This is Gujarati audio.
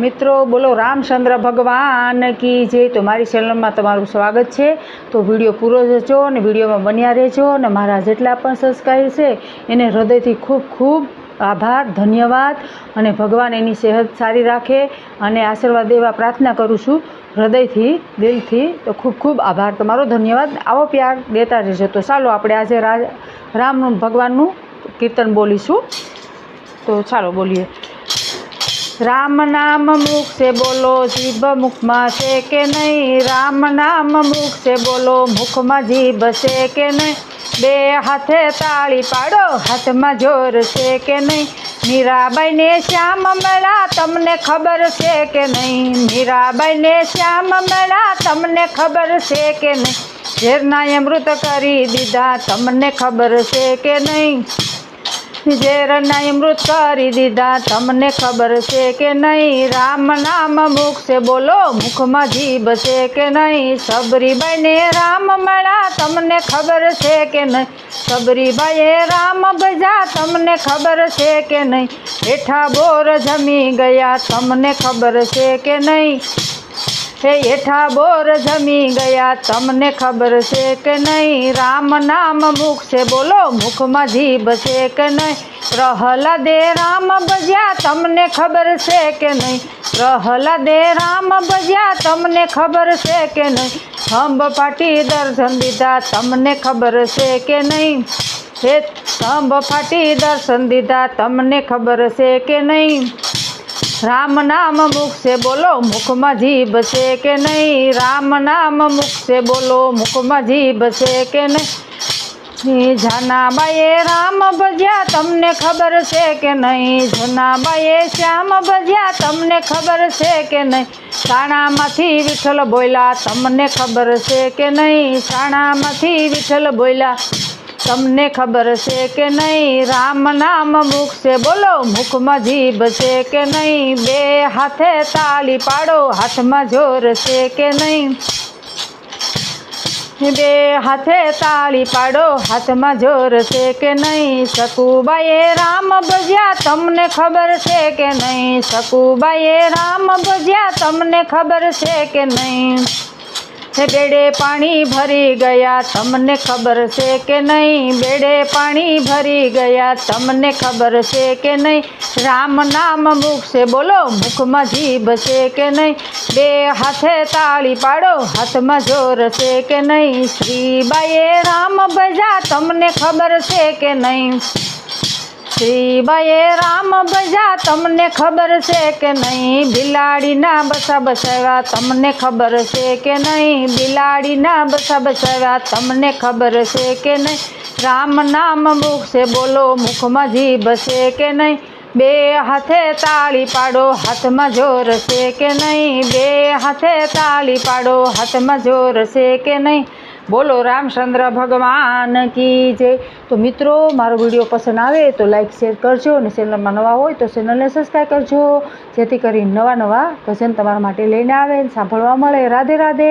મિત્રો, બોલો, રામચંદ્ર ભગવાન કી જે તો મારી ચેનલમાં તમારું સ્વાગત છે. તો વીડિયો પૂરો જોજો અને વિડીયોમાં બન્યા રહેજો અને મારા જેટલા પણ સબસ્ક્રાઈબ છે, એને હૃદયથી ખૂબ ખૂબ આભાર, ધન્યવાદ અને ભગવાન એની સેહત સારી રાખે અને આશીર્વાદ દેવા પ્રાર્થના કરું છું. હૃદયથી, દિલથી તો ખૂબ ખૂબ આભાર તમારો, ધન્યવાદ. આવો પ્યાર દેતા રહેજો. તો ચાલો આપણે આજે રામ ભગવાનનું કીર્તન બોલીશું. તો ચાલો બોલીએ. રામ નામ મુખ સે બોલો, જીભ મુખમાં છે કે નહીં? રામ નામ મુખ સે બોલો, મુખમાં જીભ છે કે નહીં? બે હાથે તાળી પાડો, હાથમાં જોર છે કે નહીં? મીરાબાઈને શ્યામ મેળા, તમને ખબર છે કે નહીં? મીરાબાઈને શ્યામ મેળા, તમને ખબર છે કે નહીં? ઝેરના અમૃત કરી દીધા, તમને ખબર છે કે નહીં? ઝેરના અમૃત કરી દીધા. તમને ખબર છે કે નહીં? રામ નામ મુખ છે બોલો, મુખમાં જીભ છે કે નહીં? સબરીબાઈને રામ મળ્યા. તમને ખબર છે કે નહીં? સબરીબાઈએ રામ ભજા તમને ખબર છે કે નહીં? હેઠા બોર જમી ગયા. તમને ખબર છે કે નહીં? હે હેઠા બોર જમી ગયા. તમને ખબર છે કે નહીં? રામ નામ મુખ છે. બોલો, મુખમાં જીભ છે કે નહીં? પ્રહલાદે રામ ભજ્યા. તમને ખબર છે કે નહીં? પ્રહલાદે રામ ભજ્યા. તમને ખબર છે કે નહીં? ખંભ ફાટી દર્શન દીધા. તમને ખબર છે કે નહીં? હે, ખંભ ફાટી દર્શન દીધા. તમને ખબર છે કે નહીં? રામ નામ મુખ છે બોલો, મુખમાં જીભ છે કે નહીં? રામ નામ મુખ છે બોલો, મુખમાં જીભ છે કે નહીં? જનાબાઈએ રામ ભજ્યા, તમને ખબર છે કે નહીં? જનાબાઈએ શ્યામ ભજ્યા, તમને ખબર છે કે નહીં? શાણામાંથી વિઠ્ઠલ બોલ્યા, તમને ખબર છે કે નહીં? શાણામાંથી વિઠ્ઠલ બોલ્યા તમને ખબર છે કે નહીં? રામ નામ મુખ છે, બોલો મુખમાં જીભ છે કે નહીં? બે હાથે તાળી પાડો, હાથમાં જોર છે કે નહીં? બે હાથે તાળી પાડો, હાથમાં જોર છે કે નહીં? સકુબાઈએ રામ ભજ્યા, તમને ખબર છે કે નહીં? સકુબાઈએ રામ ભજ્યા, તમને ખબર છે કે નહીં? હે બેડે પાણી ભરી ગયા. તમને ખબર છે કે નહીં? બેડે પાણી ભરી ગયા. તમને ખબર છે કે નહીં? રામ નામ મુખ છે બોલો, મુખમાં જીભ છે કે નહીં? બે હાથે તાળી પાડો, હાથમાં જોર છે કે નહીં? શ્રીબાઈએ રામ ભજા. તમને ખબર છે કે નહીં? શ્રીબાઈએ રામ બજા તમને ખબર છે કે નહીં? બિલાડીના બસા બસાવ્યા, તમને ખબર છે કે નહીં? બિલાડીના બસા બસાવ્યા, તમને ખબર છે કે નહીં? રામ નામ મુખ છે બોલો મુખમાં જીભ છે કે નહીં? બે હાથે તાળી પાડો, હાથમાં જોર છે કે નહીં? બે હાથે તાળી પાડો, હાથમાં જોર છે કે નહીં? બોલો રામચંદ્ર ભગવાન કી જય. તો મિત્રો, મારો વીડિયો પસંદ આવે તો લાઇક શેર કરજો અને ચેનલમાં નવા હોય તો ચેનલને સબસ્ક્રાઈબ કરજો. જેથી કરી નવા નવા ભજન તમારા માટે લઈને આવે સાંભળવા મળે. રાધે રાધે.